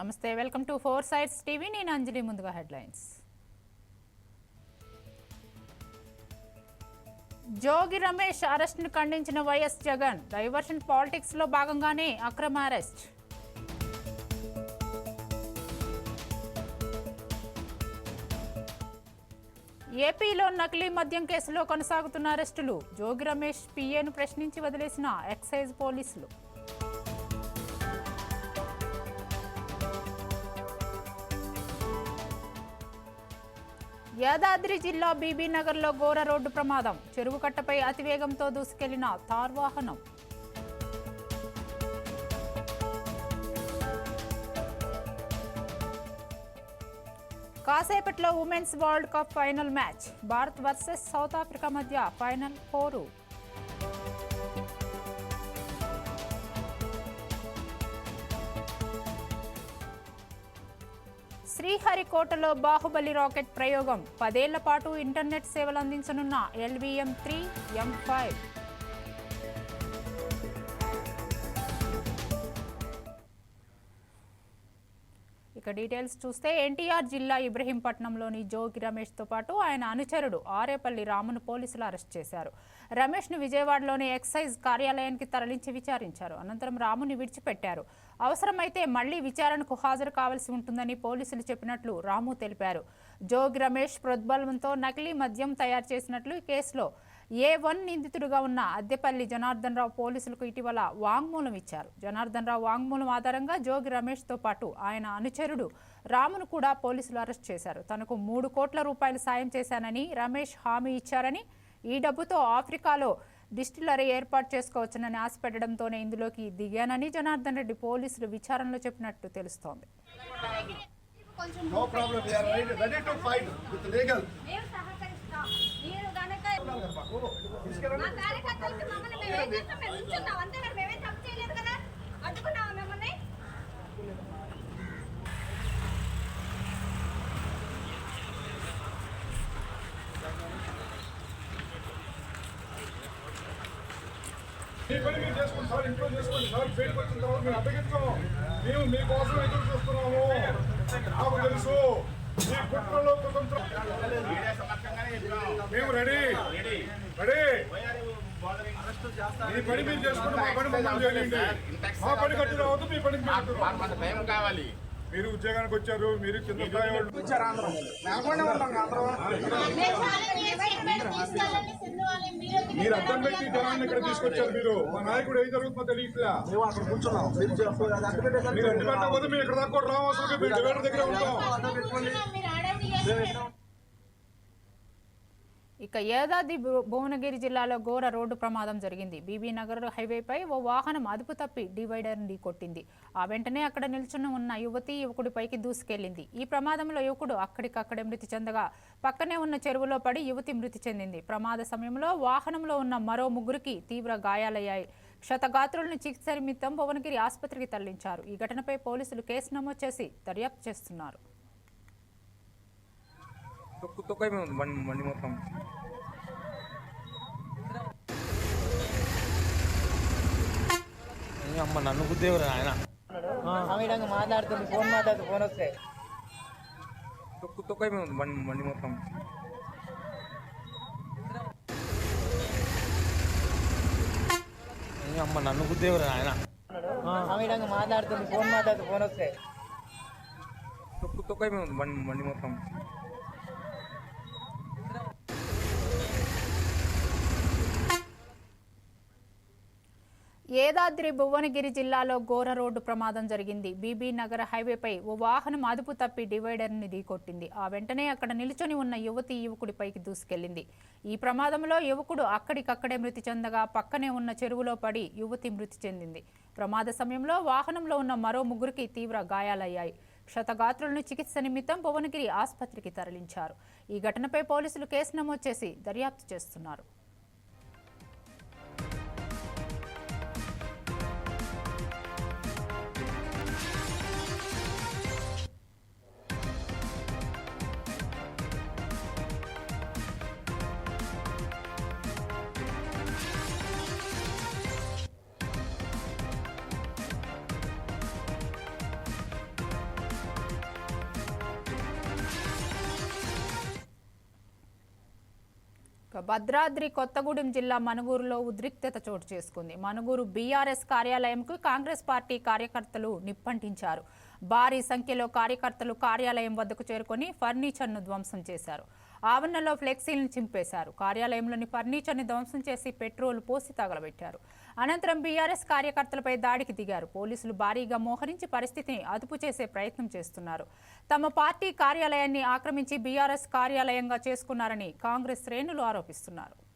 నమస్తే welcome to four sides TV. నేను అంజలి ముందుగా హెడ్లైన్స్. జోగి రమేష్ అరెస్ట్ను ఖండించిన వైఎస్ జగన్. డైవర్షన్ పాలిటిక్స్లో భాగంగానే అక్రమ అరెస్ట్. ఏపీలో నకిలీ మద్యం కేసులో కొనసాగుతున్న అరెస్టులు. జోగి రమేష్ పిఏను ప్రశ్నించి వదిలేసిన ఎక్సైజ్ పోలీసులు. యాదాద్రి జిల్లా బీబీనగర్లో ఘోర రోడ్డు ప్రమాదం. చెరువు కట్టపై అతివేగంతో దూసుకెళ్ళిన తార్ వాహనం. కాసేపట్లో women's world cup final match. Bharat versus South Africa మధ్య ఫైనల్ పోరు శ్రీహరికోటలో బాహుబలి రాకెట్ ప్రయోగం. పదేళ్ళ పాటు ఇంటర్నెట్ సేవలు అందించనున్న ఎల్వీఎం త్రీ ఎం ఫైవ్. ఇక డీటెయిల్స్ చూస్తే ఎన్టీఆర్ జిల్లా ఇబ్రహీంపట్నంలోని జోగి రమేష్తో పాటు ఆయన అనుచరుడు ఆరేపల్లి రామును పోలీసులు అరెస్ట్ చేశారు. రమేష్ను విజయవాడలోని ఎక్సైజ్ కార్యాలయానికి తరలించి విచారించారు. అనంతరం రాముని విడిచిపెట్టారు. అవసరమైతే మళ్ళీ విచారణకు హాజరు కావాల్సి ఉంటుందని పోలీసులు చెప్పినట్లు రాము తెలిపారు. జోగి రమేష్ ప్రోద్బలంతో నకిలీ మద్యం తయారు చేసినట్లు కేసులో ఏ వన్ నిందితుడిగా ఉన్న అద్దెపల్లి జనార్దన్ రావు పోలీసులకు ఇటీవల వాంగ్మూలం ఇచ్చారు. జనార్దన్ రావు వాంగ్మూలం ఆధారంగా జోగి రమేష్తో పాటు ఆయన అనుచరుడు రామును కూడా పోలీసులు అరెస్ట్ చేశారు. తనకు మూడు కోట్ల రూపాయలు సాయం చేశానని రమేష్ హామీ ఇచ్చారని ఈ డబ్బుతో ఆఫ్రికాలో డిస్టిలరీ ఏర్పాటు చేసుకోవచ్చునని ఆశపెట్టడంతోనే ఇందులోకి దిగానని జనార్దన్ రెడ్డి పోలీసులు విచారణలో చెప్పినట్టు తెలుస్తోంది. కార్యకర్తలకి మమ్మల్ని మేము ఏం చేస్తాం? మేము మేమేం తప్పు చేయలేదు కదా మీ పని మీరు చేసుకోండి సార్ ఇంట్లో చేసుకోండి. సార్ బయటకు వచ్చిన తర్వాత మేము అప్పగించాం మేము మీకోసం ఎదురు చూస్తున్నాము. నాకు తెలుసు. మీ కుట్రలో కుతంత్రం. మేము రెడీ. రెడీ. మీ పని మీరు చేసుకోండి మా పని మమ్మల్ని చేయండి మా పని కట్టి రావద్దు మీ పని మీరు కావాలి మీరు ఉద్యోగానికి వచ్చారు మీరు కింద స్థాయి వాళ్ళు మీరు అర్థం పెట్టి జనాన్ని ఇక్కడ తీసుకొచ్చారు మీరు. మా నాయకుడు ఏం జరుగుతుందో తెలియట్లా. మేము అక్కడ కూర్చున్నాం. మీరు అడ్డు పెట్టకపోతే మేము ఇక్కడ దాకా మేము డివైడర్ దగ్గర ఉంటాం. ఇక యాదాద్రి భు- భువనగిరి జిల్లాలో ఘోర రోడ్డు ప్రమాదం జరిగింది. బీబీ నగర్ హైవేపై ఓ వాహనం అదుపు తప్పి డివైడర్ కొట్టింది. ఆ వెంటనే అక్కడ నిల్చుని ఉన్న యువతి యువకుడిపైకి దూసుకెళ్ళింది ఈ ప్రమాదంలో యువకుడు అక్కడికక్కడే మృతి చెందగా పక్కనే ఉన్న చెరువులో పడి యువతి మృతి చెందింది. ప్రమాద సమయంలో వాహనంలో ఉన్న మరో ముగ్గురికి తీవ్ర గాయాలయ్యాయి. క్షతగాత్రులను చికిత్స నిమిత్తం భువనగిరి ఆసుపత్రికి తరలించారు. ఈ ఘటనపై పోలీసులు కేసు నమోదు చేసి దర్యాప్తు చేస్తున్నారు. తొక్కు తొక్కు అయిపోయింది బండి బండి మొత్తం. అమ్మ నన్ను గుద్దేవరు ఆయన మాట్లాడుతుంది ఫోన్ మాట్లాడుతుంది ఫోన్ వస్తే. తొక్కు తొక్కు అయిపోయింది బండి బండి మొత్తం. అమ్మ నన్ను గుద్దేవరు ఆయన మాట్లాడుతుంది ఫోన్ మాట్లాడుతుంది ఫోన్ వస్తే. తొక్కు తొక్కు అయిపోయింది బండి బండి మొత్తం. ఏదాద్రి భువనగిరి జిల్లాలో ఘోర రోడ్డు ప్రమాదం జరిగింది. బీబీ నగర్ హైవేపై ఓ వాహనం అదుపు తప్పి డివైడర్ని ఢీకొట్టింది. ఆ వెంటనే అక్కడ నిల్చొని ఉన్న యువతి యువకుడిపైకి దూసుకెళ్ళింది ఈ ప్రమాదంలో యువకుడు అక్కడికక్కడే మృతి చెందగా పక్కనే ఉన్న చెరువులో పడి యువతి మృతి చెందింది. ప్రమాద సమయంలో వాహనంలో ఉన్న మరో ముగ్గురికి తీవ్ర గాయాలయ్యాయి. క్షతగాత్రులను చికిత్స నిమిత్తం భువనగిరి ఆసుపత్రికి తరలించారు. ఈ ఘటనపై పోలీసులు కేసు నమోదు చేసి దర్యాప్తు చేస్తున్నారు. భద్రాద్రి కొత్తగూడెం జిల్లా మనుగూరులో ఉద్రిక్తత చోటు చేసుకుంది. మనుగూరు బీఆర్ఎస్ కార్యాలయంకు కాంగ్రెస్ పార్టీ కార్యకర్తలు నిప్పంటించారు. భారీ సంఖ్యలో కార్యకర్తలు కార్యాలయం వద్దకు చేరుకొని ఫర్నిచర్ను ధ్వంసం చేశారు. ఆవరణలో ఫ్లెక్సీలను చింపేశారు. కార్యాలయంలోని ఫర్నిచర్ని ధ్వంసం చేసి పెట్రోల్ పోసి తగలబెట్టారు. అనంతరం బీఆర్ఎస్ కార్యకర్తలపై దాడికి దిగారు. పోలీసులు భారీగా మోహరించి పరిస్థితిని అదుపు చేసే ప్రయత్నం చేస్తున్నారు. తమ పార్టీ కార్యాలయాన్ని ఆక్రమించి బీఆర్ఎస్ కార్యాలయంగా చేసుకున్నారని కాంగ్రెస్ శ్రేణులు ఆరోపిస్తున్నారు.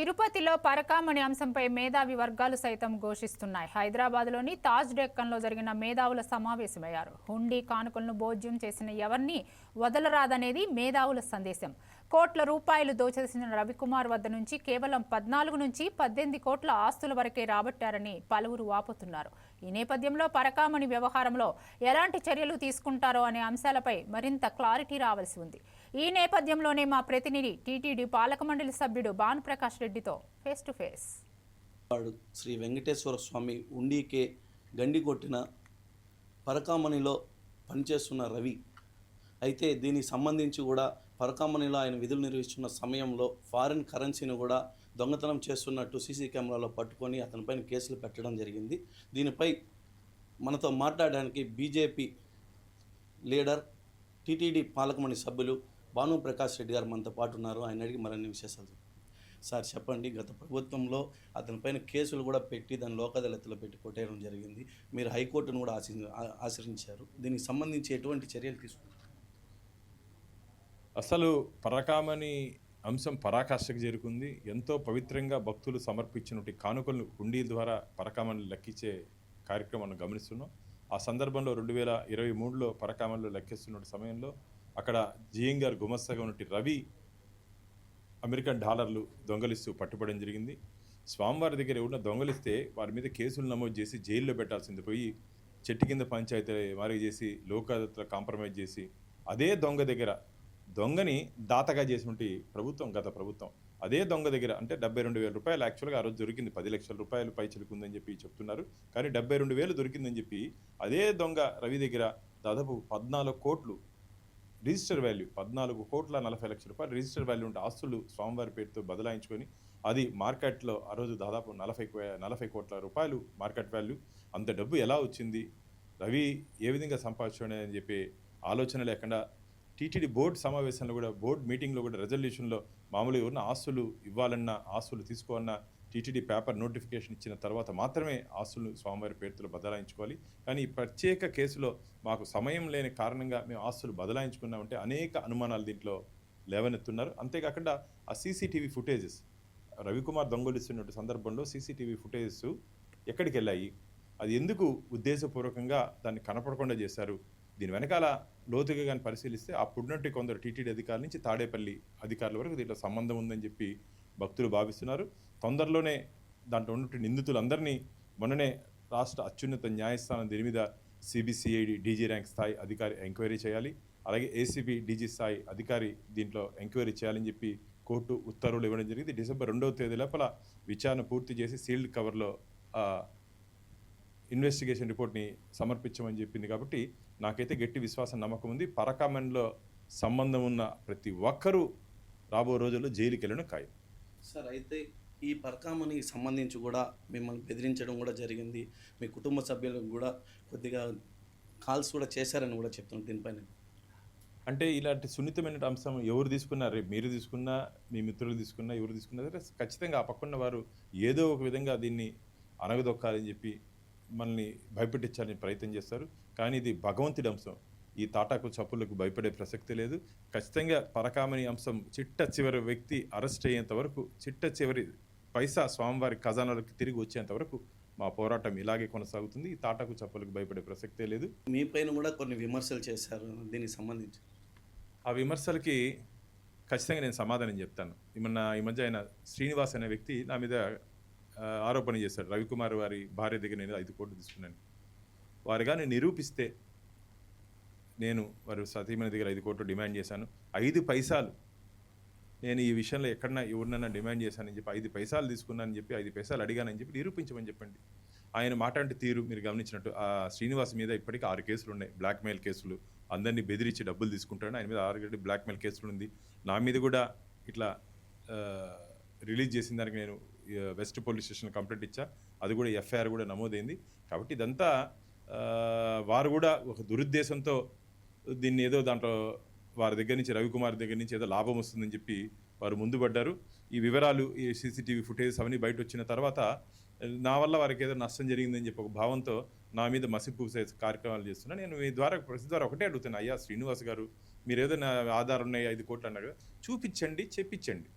తిరుపతిలో పరకామణి అంశంపై మేధావి వర్గాలు సైతం ఘోషిస్తున్నాయి. హైదరాబాద్లోని తాజ్ డెక్కన్లో జరిగిన మేధావుల సమావేశమయ్యారు. హుండీ కానుకలను భోజ్యం చేసిన ఎవరిని వదలరాదనేది మేధావుల సందేశం. కోట్ల రూపాయలు దోచేసిన రవికుమార్ వద్ద నుంచి కేవలం పద్నాలుగు నుంచి పద్దెనిమిది కోట్ల ఆస్తుల వరకే రాబట్టారని పలువురు వాపోతున్నారు. ఈ నేపథ్యంలో పరకామణి వ్యవహారంలో ఎలాంటి చర్యలు తీసుకుంటారో అనే అంశాలపై మరింత క్లారిటీ రావాల్సి ఉంది. ఈ నేపథ్యంలోనే మా ప్రతినిధి టీటీడీ పాలక మండలి సభ్యుడు భానుప్రకాష్ రెడ్డితో ఫేస్ టు ఫేస్. వాడు శ్రీ వెంకటేశ్వర స్వామి ఉండికే గండి కొట్టిన పరకామణిలో పనిచేస్తున్న రవి. అయితే దీనికి సంబంధించి కూడా పరకామణిలో ఆయన విధులు నిర్వహిస్తున్న సమయంలో ఫారిన్ కరెన్సీని కూడా దొంగతనం చేస్తున్నట్టు సీసీ కెమెరాలో పట్టుకొని అతనిపైన కేసులు పెట్టడం జరిగింది. దీనిపై మనతో మాట్లాడడానికి బీజేపీ లీడర్ టీటీడీ పాలకమండలి సభ్యులు భాను ప్రకాష్ రెడ్డి గారు మనతో పాటు ఉన్నారు. ఆయన అడిగి మరిన్ని విశేషాలు సార్ చెప్పండి. గత ప్రభుత్వంలో అతనిపైన కేసులు కూడా పెట్టి దాని లోకదళితులు పెట్టి కొట్టేయడం జరిగింది. మీరు హైకోర్టును కూడా ఆశి ఆశ్రయించారు. దీనికి సంబంధించి ఎటువంటి చర్యలు తీసుకుంటారు అసలు పరకామణి అంశం పరాకాష్ఠకు చేరుకుంది. ఎంతో పవిత్రంగా భక్తులు సమర్పించినటువంటి కానుకలు హుండీల ద్వారా పరకామని లెక్కించే కార్యక్రమాన్ని గమనిస్తున్నాం. ఆ సందర్భంలో రెండు వేల ఇరవై మూడులో పరకామణిలో లెక్కిస్తున్న సమయంలో అక్కడ జిఎం గారు గుమస్తగా ఉన్నట్టు రవి అమెరికన్ డాలర్లు దొంగలిస్తూ పట్టుబడడం జరిగింది. స్వామివారి దగ్గర ఎవరిన దొంగలిస్తే వారి మీద కేసులు నమోదు చేసి జైల్లో పెట్టాల్సింది పోయి చెట్టు కింద పంచాయతీ మారి చేసి లోకాదత్తులు కాంప్రమైజ్ చేసి అదే దొంగ దగ్గర దొంగని దాతగా చేసినటువంటి ప్రభుత్వం గత ప్రభుత్వం. అదే దొంగ దగ్గర అంటే డెబ్బై రెండు వేల రూపాయలు యాక్చువల్గా ఆ రోజు దొరికింది. పది లక్షల రూపాయలు పై చిలుకుందని చెప్పి చెప్తున్నారు. కానీ డెబ్బై రెండు వేలు దొరికిందని చెప్పి అదే దొంగ రవి దగ్గర దాదాపు పద్నాలుగు కోట్లు రిజిస్టర్ వాల్యూ పద్నాలుగు కోట్ల నలభై లక్షల రూపాయలు. రిజిస్టర్ వాల్యూ ఉంటే ఆస్తులు స్వామివారి పేరుతో బదలాయించుకొని అది మార్కెట్లో ఆ రోజు దాదాపు నలభై నలభై కోట్ల రూపాయలు మార్కెట్ వాల్యూ. అంత డబ్బు ఎలా వచ్చింది? రవి ఏ విధంగా సంపాదించడం అని చెప్పి ఆలోచన లేకుండా టీటీడీ బోర్డు సమావేశంలో కూడా బోర్డు మీటింగ్లో కూడా రెజల్యూషన్లో మామూలుగా ఉన్న ఆస్తులు ఇవ్వాలన్నా ఆస్తులు తీసుకోవాలన్నా టీటీడీ పేపర్ నోటిఫికేషన్ ఇచ్చిన తర్వాత మాత్రమే ఆస్తులను స్వామివారి పేరుతో బదలాయించుకోవాలి. కానీ ఈ ప్రత్యేక కేసులో మాకు సమయం లేని కారణంగా మేము ఆస్తులు బదలాయించుకున్నామంటే అనేక అనుమానాలు దీంట్లో లేవనెత్తున్నారు. అంతేకాకుండా ఆ సీసీటీవీ ఫుటేజెస్ రవికుమార్ దొంగలిస్తున్న సందర్భంలో సీసీటీవీ ఫుటేజెస్ ఎక్కడికి వెళ్ళాయి? అది ఎందుకు ఉద్దేశపూర్వకంగా దాన్ని కనపడకుండా చేశారు? దీని వెనకాల లోతుగా కానీ పరిశీలిస్తే అప్పుడున్నట్టు కొందరు టీటీడీ అధికారుల నుంచి తాడేపల్లి అధికారుల వరకు దీంట్లో సంబంధం ఉందని చెప్పి భక్తులు భావిస్తున్నారు. తొందరలోనే దాంట్లో ఉన్నటువంటి నిందితులందరినీ మొన్ననే రాష్ట్ర అత్యున్నత న్యాయస్థానం దీని మీద సిబిసిఐడి డీజీ ర్యాంక్ స్థాయి అధికారి ఎంక్వైరీ చేయాలి. అలాగే ఏసీబీ డీజీ స్థాయి అధికారి దీంట్లో ఎంక్వైరీ చేయాలని చెప్పి కోర్టు ఉత్తర్వులు ఇవ్వడం జరిగింది. డిసెంబర్ రెండవ తేదీ లోపల విచారణ పూర్తి చేసి సీల్డ్ కవర్లో ఇన్వెస్టిగేషన్ రిపోర్ట్ని సమర్పించమని చెప్పింది కాబట్టి నాకైతే గట్టి విశ్వాసం నమ్మకం ఉంది. పరకామన్లో సంబంధం ఉన్న ప్రతి ఒక్కరూ రాబో రోజుల్లో జైలుకి వెళ్ళడం ఖాయం. సార్ అయితే ఈ పరకామణికి సంబంధించి కూడా మిమ్మల్ని బెదిరించడం కూడా జరిగింది. మీ కుటుంబ సభ్యులకు కూడా కొద్దిగా కాల్స్ కూడా చేశారని కూడా చెప్తున్నాను దీనిపైన. అంటే ఇలాంటి సున్నితమైన అంశం ఎవరు తీసుకున్నా రేపు మీరు తీసుకున్నా మీ మిత్రులు తీసుకున్నా ఎవరు తీసుకున్నా సరే ఖచ్చితంగా ఆ వారు ఏదో ఒక విధంగా దీన్ని అనగదొక్కాలని చెప్పి మనల్ని భయపెట్టించాలని ప్రయత్నం చేస్తారు. కానీ ఇది భగవంతుడి అంశం. ఈ తాటాకు చప్పులకు భయపడే ప్రసక్తి లేదు. ఖచ్చితంగా పరకామణి అంశం చిట్ట చివరి వ్యక్తి అరెస్ట్ అయ్యేంత వరకు చిట్ట చివరి పైసా స్వామివారి ఖజానాలకు తిరిగి వచ్చేంత వరకు మా పోరాటం ఇలాగే కొనసాగుతుంది. ఈ తాటాకు చప్పులకు భయపడే ప్రసక్తే లేదు. మీ పైన కూడా కొన్ని విమర్శలు చేశారు. దీనికి సంబంధించి ఆ విమర్శలకి ఖచ్చితంగా నేను సమాధానం చెప్తాను. మొన్న ఈ మధ్య ఆయన శ్రీనివాస్ అనే వ్యక్తి నా మీద ఆరోపణ చేశాడు. రవికుమార్ వారి భార్య దగ్గర నేను ఐదు కోట్లు తీసుకున్నాను. వారు కానీ నిరూపిస్తే నేను వారి సతీమణి దగ్గర ఐదు కోట్లు డిమాండ్ చేశాను. ఐదు పైసలు నేను ఈ విషయంలో ఎక్కడన్నా ఎవరినైనా డిమాండ్ చేశానని చెప్పి ఐదు పైసలు తీసుకున్నానని చెప్పి ఐదు పైసలు అడిగానని చెప్పి నిరూపించమని చెప్పండి. ఆయన మాట్లాడే తీరు మీరు గమనించినట్టు. ఆ శ్రీనివాస్ మీద ఇప్పటికీ ఆరు కేసులు ఉన్నాయి బ్లాక్మెయిల్ కేసులు. అందరినీ బెదిరించి డబ్బులు తీసుకుంటాడు ఆయన మీద ఆల్రెడీ బ్లాక్మెయిల్ కేసులు ఉంది. నా మీద కూడా ఇట్లా రిలీజ్ చేసిన దానికి నేను వెస్ట్ పోలీస్ స్టేషన్ కంప్లైంట్ ఇచ్చా. అది కూడా ఎఫ్ఐఆర్ కూడా నమోదైంది. కాబట్టి ఇదంతా వారు కూడా ఒక దురుద్దేశంతో దీన్ని ఏదో దాంట్లో వారి దగ్గర నుంచి రవికుమార్ దగ్గర నుంచి ఏదో లాభం వస్తుందని చెప్పి వారు ముందు పడ్డారు. ఈ వివరాలు ఈ సీసీటీవీ ఫుటేజ్ అవన్నీ బయట వచ్చిన తర్వాత నా వల్ల వారికి ఏదో నష్టం జరిగిందని చెప్పి ఒక భావంతో నా మీద మసి పూసే కార్యక్రమాలు చేస్తున్నా. నేను మీ ద్వారా ప్రతి ద్వారా ఒకటే అడుగుతాను అయ్యా శ్రీనివాస్ గారు మీరు ఏదో నా ఆధారం ఉన్నాయి ఐదు కోట్లు అన్నారు కదా చూపించండి చెప్పించండి.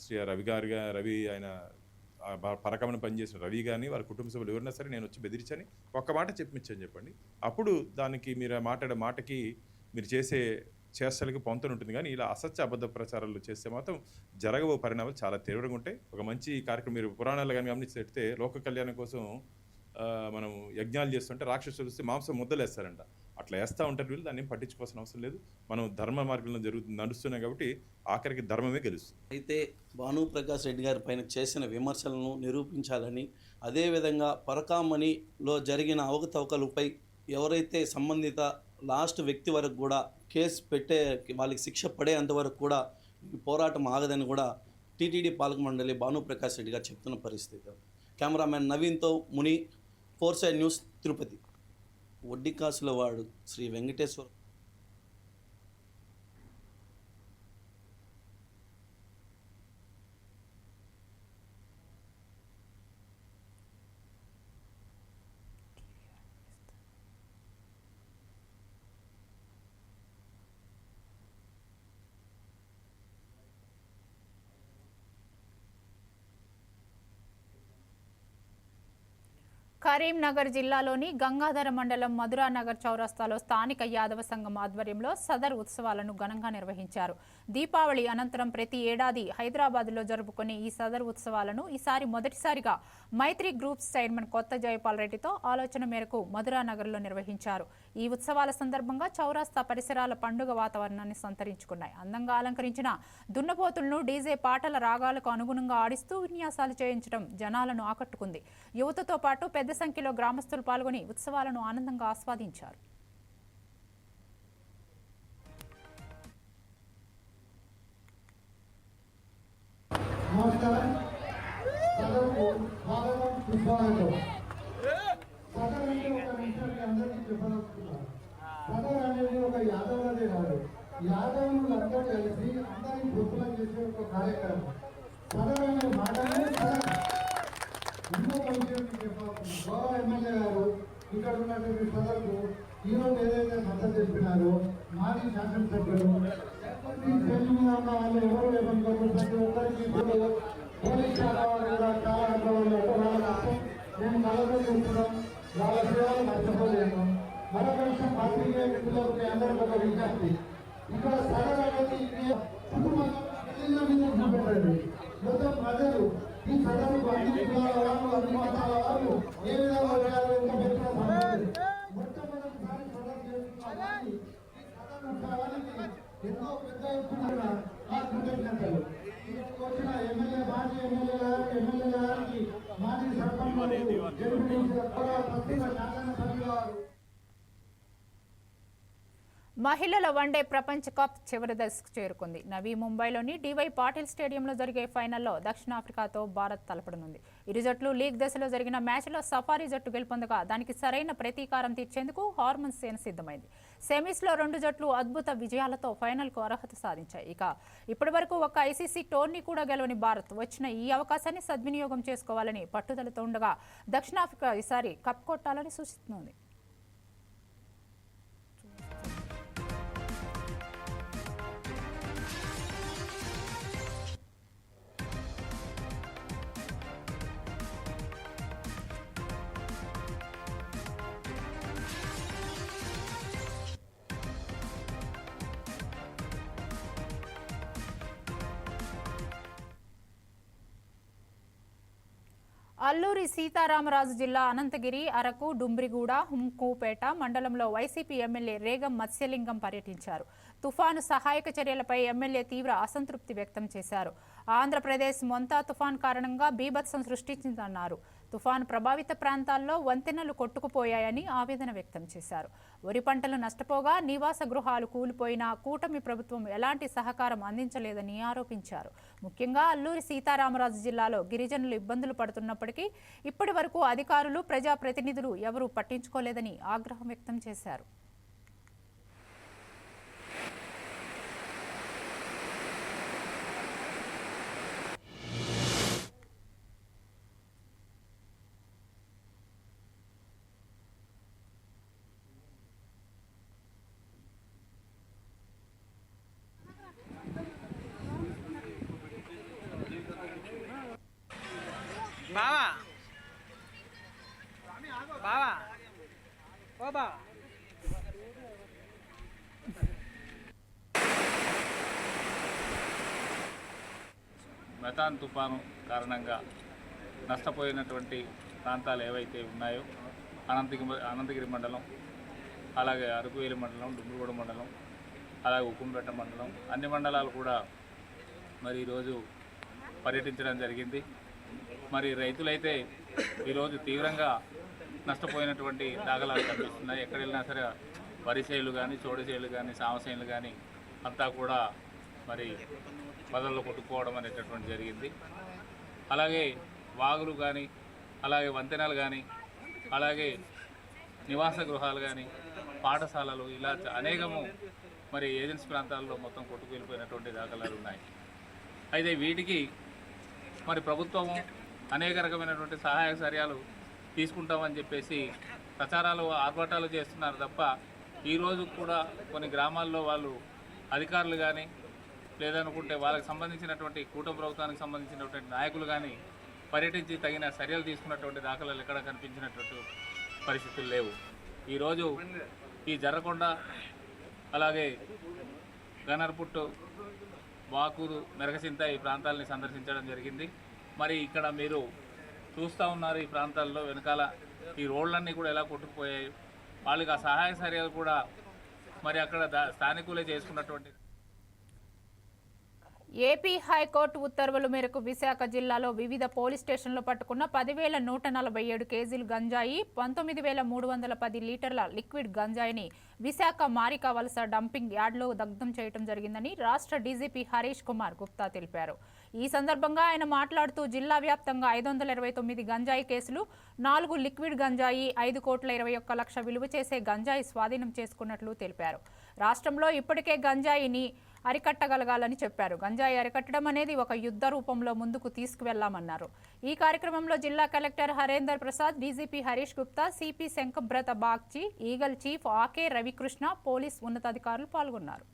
శ్రీ రవి గారుగా రవి ఆయన ఆ పరకమన పనిచేసిన రవి కానీ వారి కుటుంబ సభ్యులు ఎవరైనా సరే నేను వచ్చి బెదిరించని ఒక్క మాట చెప్పించని చెప్పండి. అప్పుడు దానికి మీరు మాట్లాడే మాటకి మీరు చేసే చేష్టలకి పొంతన ఉంటుంది కానీ ఇలా అసత్య అబద్ధ ప్రచారాలు చేస్తే మాత్రం జరగబో పరిణామాలు చాలా తీవ్రంగా ఉంటాయి. ఒక మంచి కార్యక్రమం మీరు పురాణాలు కానీ గమనిస్తే లోక కళ్యాణం కోసం మనం యజ్ఞాలు చేస్తుంటే రాక్షసులు వస్తే మాంసం ముద్దలేస్తారంట. అట్లా వేస్తూ ఉంటారు వీళ్ళు దాన్ని ఏం పట్టించుకోవాల్సిన అవసరం లేదు. మనం ధర్మ మార్గంలో జరుగుతుంది నడుస్తున్నాం కాబట్టి ఆఖరికి ధర్మమే గెలుస్తుంది. అయితే భాను ప్రకాష్ రెడ్డి గారి పైన చేసిన విమర్శలను నిరూపించాలని అదేవిధంగా పరకామణిలో జరిగిన అవకతవకలపై ఎవరైతే సంబంధిత లాస్ట్ వ్యక్తి వరకు కూడా కేసు పెట్టే వాళ్ళకి శిక్ష పడేంత వరకు కూడా ఈ పోరాటం ఆగదని కూడా టీటీడీ పాలక మండలి భానుప్రకాష్ రెడ్డి గారు చెప్తున్న పరిస్థితి. కెమెరామెన్ నవీన్తో ముని ఫోర్ సైడ్ న్యూస్ తిరుపతి. వడ్డీ కాసుల వాడు శ్రీ వెంకటేశ్వర కరీంనగర్ జిల్లాలోని గంగాధర మండలం మధురానగర్ చౌరస్తాలో స్థానిక యాదవ సంఘం ఆధ్వర్యంలో సదర్ ఉత్సవాలను ఘనంగా నిర్వహించారు. దీపావళి అనంతరం ప్రతి ఏడాది హైదరాబాద్లో జరుపుకునే ఈ సదరు ఉత్సవాలను ఈసారి మొదటిసారిగా మైత్రి గ్రూప్స్ చైర్మన్ కొత్త జయపాల్ రెడ్డితో ఆలోచన మేరకు మధురానగర్లో నిర్వహించారు. ఈ ఉత్సవాల సందర్భంగా చౌరాస్తా పరిసరాల పండుగ వాతావరణాన్ని సంతరించుకున్నాయి. అందంగా అలంకరించిన దున్నపోతులను డీజే పాటల రాగాలకు అనుగుణంగా ఆడిస్తూ విన్యాసాలు చేయించడం జనాలను ఆకట్టుకుంది. యువతతో పాటు పెద్ద సంఖ్యలో గ్రామస్తులు పాల్గొని ఉత్సవాలను ఆనందంగా ఆస్వాదించారు. నమస్కారం. సదరుకు స్వాగతం సుస్వాగతం సదర్ అంటే ఒక విషయాన్ని అందరికీ చెప్పదలుచుకున్నారు సదర్ అనేది ఒక యాదవులదే కాదు యాదవులు అందరూ కలిసి అందరినీ గుర్తులు చేసే ఒక కార్యక్రమం. సదర్ అనే మాటనే ఇంకొక విషయం చెప్పాల్సింది. గౌరవ ఎమ్మెల్యే గారు ఇక్కడ ఉన్నటువంటి సదర్కు ఈరోజు ఏదైతే మద్దతు తెలిపినారో మాజీ శాసనసభ్యులు ఈ పెళ్ళి ఉన్న వాళ్ళు ఎవరు లేకుండా ప్రతి ఒక్కరికి పోలీస్ శాఖ కూడా చాలా అనుభవాలు వాళ్ళ కోసం మేము కలవడం చేస్తున్నాం వాళ్ళ సేవలు మర్చిపోలేము మరొక విషయం పాత్రికేయ మిత్రులకు మీ అందరికీ ఒక విజ్ఞప్తి ఇక్కడ సదర్ అనేది కుటుంబం చూపెట్టండి మొత్తం ప్రజలు ఈ సదరుకు అన్ని కులాల వాళ్ళు అన్ని మతాల వాళ్ళు ఏ విధంగా పెట్టిన మొట్టమొదటిసారి సదరు ఎంతో పెద్ద ఎత్తున ఆ కృతజ్ఞతలు. వచ్చిన ఎమ్మెల్యే మాజీ ఎమ్మెల్యే గారికి ఎమ్మెల్యే గారికి మాజీ సర్పంచ్ మహిళల వన్డే ప్రపంచ కప్ చివరి దశకు చేరుకుంది. నవీ ముంబైలోని డివై పాటిల్ స్టేడియంలో జరిగే ఫైనల్లో దక్షిణాఫ్రికాతో భారత్ తలపడనుంది. ఇరు జట్లు లీగ్ దశలో జరిగిన మ్యాచ్లో సఫారీ జట్టు గెలుపొందగా దానికి సరైన ప్రతీకారం తీర్చేందుకు హార్మన్ సేన సిద్ధమైంది. సెమీస్లో రెండు జట్లు అద్భుత విజయాలతో ఫైనల్కు అర్హత సాధించాయి. ఇక ఇప్పటి వరకు ఒక ఐసీసీ టోర్నీ కూడా గెలవని భారత్ వచ్చిన ఈ అవకాశాన్ని సద్వినియోగం చేసుకోవాలని పట్టుదలతో ఉండగా దక్షిణాఫ్రికా ఈసారి కప్ కొట్టాలని సూచిస్తోంది. అల్లూరి సీతారామరాజు జిల్లా అనంతగిరి అరకు డుంబ్రిగూడ హుంకూపేట మండలంలో వైసీపీ ఎమ్మెల్యే రేగం మత్స్యలింగం పర్యటించారు. తుఫాను సహాయక చర్యలపై ఎమ్మెల్యే తీవ్ర అసంతృప్తి వ్యక్తం చేశారు. ఆంధ్రప్రదేశ్ మొంతా తుఫాన్ కారణంగా బీభత్సం సృష్టించిందన్నారు. తుఫాను ప్రభావిత ప్రాంతాల్లో వంతెనలు కొట్టుకుపోయాయని ఆవేదన వ్యక్తం చేశారు. వరి పంటలు నష్టపోగా నివాస గృహాలు కూలిపోయినా కూటమి ప్రభుత్వం ఎలాంటి సహకారం అందించలేదని ఆరోపించారు. ముఖ్యంగా అల్లూరి సీతారామరాజు జిల్లాలో గిరిజనులు ఇబ్బందులు పడుతున్నప్పటికీ ఇప్పటి వరకు అధికారులు ప్రజాప్రతినిధులు ఎవరూ పట్టించుకోలేదని ఆగ్రహం వ్యక్తం చేశారు. ఓ మెతాన్ తుఫాను కారణంగా నష్టపోయినటువంటి ప్రాంతాలు ఏవైతే ఉన్నాయో అనంతగిరి అనంతగిరి మండలం అలాగే అరకువేలి మండలం డుమ్మిగూడ మండలం అలాగే ఉక్కుంపేట మండలం అన్ని మండలాలు కూడా మరి ఈరోజు పర్యటించడం జరిగింది. మరి రైతులైతే ఈరోజు తీవ్రంగా నష్టపోయినటువంటి దాఖలాలు కనిపిస్తున్నాయి. ఎక్కడ వెళ్ళినా సరే వరి చేలు కానీ చోడి చేలు కానీ సామసేనులు కానీ అంతా కూడా మరి బదల్లో కొట్టుకోవడం అనేటటువంటి జరిగింది. అలాగే వాగులు కానీ అలాగే వంతెనలు కానీ అలాగే నివాస గృహాలు కానీ పాఠశాలలు ఇలా అనేకము మరి ఏజెన్సీ ప్రాంతాల్లో మొత్తం కొట్టుకు వెళ్ళిపోయినటువంటి దాఖలాలు ఉన్నాయి. అయితే వీటికి మరి ప్రభుత్వము అనేక రకమైనటువంటి సహాయక చర్యలు తీసుకుంటామని చెప్పేసి ప్రచారాలు ఆర్భాటాలు చేస్తున్నారు తప్ప ఈరోజు కూడా కొన్ని గ్రామాల్లో వాళ్ళు అధికారులు కానీ లేదనుకుంటే వాళ్ళకి సంబంధించినటువంటి కూటమి ప్రభుత్వానికి సంబంధించినటువంటి నాయకులు కానీ పర్యటించి తగిన చర్యలు తీసుకున్నటువంటి దాఖలాలు ఎక్కడ కనిపించినటువంటి పరిస్థితులు లేవు. ఈరోజు ఈ జరగకొండ అలాగే గనర్పుట్టు వాకూరు మెరగసింత ఈ ప్రాంతాలని సందర్శించడం జరిగింది. మరి ఇక్కడ మీరు చూస్తూ ఉన్నారు ఈ ప్రాంతాల్లో. వెనకాల ఈ రోడ్లన్నీ కూడా ఎలా కొట్టుకుపోయాయి. వాళ్ళకి ఆ సహాయ చర్యలు కూడా మరి అక్కడ స్థానికులే చేసుకున్నటువంటి ఏపీ హైకోర్టు ఉత్తర్వుల మేరకు విశాఖ జిల్లాలో వివిధ పోలీస్ స్టేషన్లో పట్టుకున్న పదివేల నూట నలభై ఏడు కేజీలు గంజాయి పంతొమ్మిది వేల మూడు వందల పది లీటర్ల లిక్విడ్ గంజాయిని విశాఖ మారికా వలస డంపింగ్ యార్డ్లో దగ్ధం చేయడం జరిగిందని రాష్ట్ర డీజీపీ హరీష్ కుమార్ గుప్తా తెలిపారు. ఈ సందర్భంగా ఆయన మాట్లాడుతూ జిల్లా వ్యాప్తంగా ఐదు వందల ఇరవై తొమ్మిది గంజాయి కేసులు నాలుగు లిక్విడ్ గంజాయి ఐదు కోట్ల ఇరవై ఒక్క లక్ష విలువ చేసే గంజాయి స్వాధీనం చేసుకున్నట్లు తెలిపారు. రాష్ట్రంలో ఇప్పటికే గంజాయిని అరికట్టగలగాలని చెప్పారు. గంజాయి అరికట్టడం అనేది ఒక యుద్ధ రూపంలో ముందుకు తీసుకువెళ్ళామన్నారు. ఈ కార్యక్రమంలో జిల్లా collector Harender Prasad DGP Harish Gupta CP Shankhabrata Bagchi eagle chief Ake Ravikrishna police ఉన్నతాధికారులు పాల్గొన్నారు.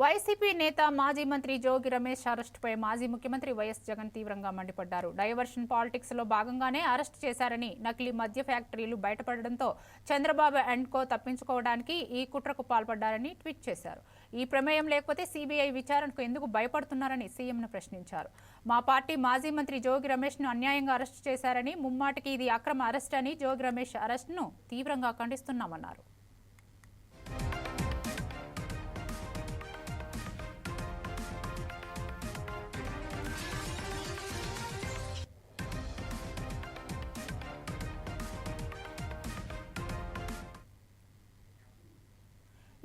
వైసీపీ నేత మాజీ మంత్రి జోగి రమేష్ అరెస్టుపై మాజీ ముఖ్యమంత్రి వైఎస్ జగన్ తీవ్రంగా మండిపడ్డారు. డైవర్షన్ పాలిటిక్స్లో భాగంగానే అరెస్ట్ చేశారని నకిలీ మద్య ఫ్యాక్టరీలు బయటపడడంతో చంద్రబాబు అండ్ కో తప్పించుకోవడానికి ఈ కుట్రకు పాల్పడ్డారని ట్వీట్ చేశారు. ఈ ప్రమేయం లేకపోతే సీబీఐ విచారణకు ఎందుకు భయపడుతున్నారని సీఎంను ప్రశ్నించారు. మా పార్టీ మాజీ మంత్రి జోగి రమేష్ను అన్యాయంగా అరెస్టు చేశారని ముమ్మాటికి ఇది అక్రమ అరెస్ట్ అని జోగి రమేష్ అరెస్ట్ను తీవ్రంగా ఖండిస్తున్నామన్నారు.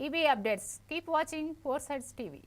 ఇవి updates keep watching four sides TV